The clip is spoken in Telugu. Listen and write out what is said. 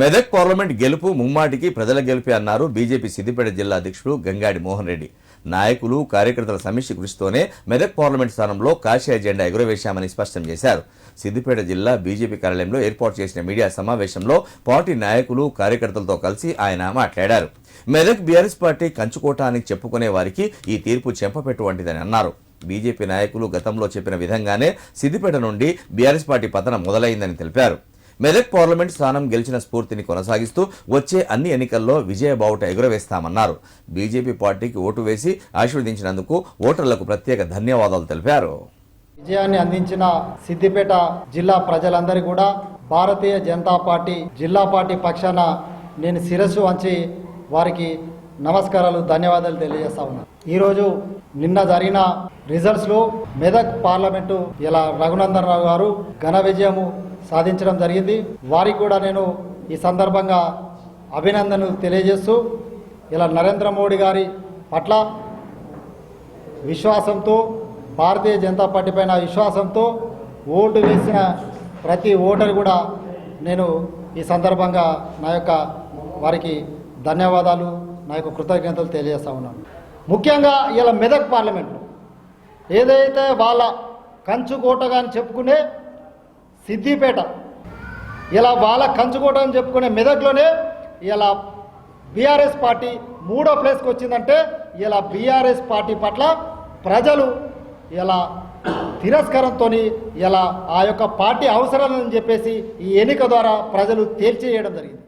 మెదక్ పార్లమెంట్ గెలుపు ముమ్మాటికి ప్రజల గెలుపే అన్నారు బీజేపీ సిద్దిపేట జిల్లా అధ్యక్షుడు గంగాడి మోహన్ రెడ్డి. నాయకులు కార్యకర్తల సమీక్ష కృషితోనే మెదక్ పార్లమెంట్ స్థానంలో కాశీ ఎజెండా ఎగురవేశామని స్పష్టం చేశారు. సిద్దిపేట జిల్లా బీజేపీ కార్యాలయంలో ఏర్పాటు చేసిన మీడియా సమావేశంలో పార్టీ నాయకులు కార్యకర్తలతో కలిసి ఆయన మాట్లాడారు. మెదక్ బీఆర్ఎస్ పార్టీ కంచుకోట అని చెప్పుకునే వారికి ఈ తీర్పు చెంపపెట్టు వంటిదని అన్నారు. బీజేపీ నాయకులు గతంలో చెప్పిన విధంగానే సిద్దిపేట నుండి బీఆర్ఎస్ పార్టీ పతనం మొదలైందని తెలిపారు. మెదక్ పార్లమెంట్ స్థానం గెలిచిన స్ఫూర్తిని కొనసాగిస్తూ వచ్చే అన్ని ఎన్నికల్లో విజయ బావుట ఎగురవేస్తామన్నారు. బీజేపీ పార్టీకి ఓటు వేసి ఆశీర్వదించినందుకు ఓటర్లకు ప్రత్యేక ధన్యవాదాలు తెలిపారు. విజయాన్ని అందించిన సిద్దిపేట జిల్లా ప్రజలందరూ కూడా భారతీయ జనతా పార్టీ జిల్లా పార్టీ పక్షాన నేను శిరస్సు వంచి వారికి నమస్కారాలు ధన్యవాదాలు తెలియజేస్తా ఉన్నాను ఈరోజు నిన్న జరిగిన రిజల్ట్స్లో మెదక్ పార్లమెంటు ఇలా రఘునందన్ రావు గారు ఘన విజయము సాధించడం జరిగింది. వారికి కూడా నేను ఈ సందర్భంగా అభినందనలు తెలియజేస్తూ ఇలా నరేంద్ర మోడీ గారి పట్ల విశ్వాసంతో భారతీయ జనతా పార్టీ పైన విశ్వాసంతో ఓటు వేసిన ప్రతి ఓటరు కూడా నేను ఈ సందర్భంగా నా యొక్క వారికి ధన్యవాదాలు నా యొక్క కృతజ్ఞతలు తెలియజేస్తా ఉన్నాను. ముఖ్యంగా ఇలా మెదక్ పార్లమెంట్లో ఏదైతే వాళ్ళ కంచుకోటగా అని చెప్పుకునే సిద్దిపేట ఇలా వాళ్ళ కంచుకోట అని చెప్పుకునే మెదక్లోనే ఇలా బీఆర్ఎస్ పార్టీ మూడో ప్లేస్కి వచ్చిందంటే ఇలా బీఆర్ఎస్ పార్టీ పట్ల ప్రజలు ఇలా తిరస్కారంతో ఇలా ఆ యొక్క పార్టీ అవసరాలని చెప్పేసి ఈ ఎన్నిక ద్వారా ప్రజలు తేల్చేయడం జరిగింది.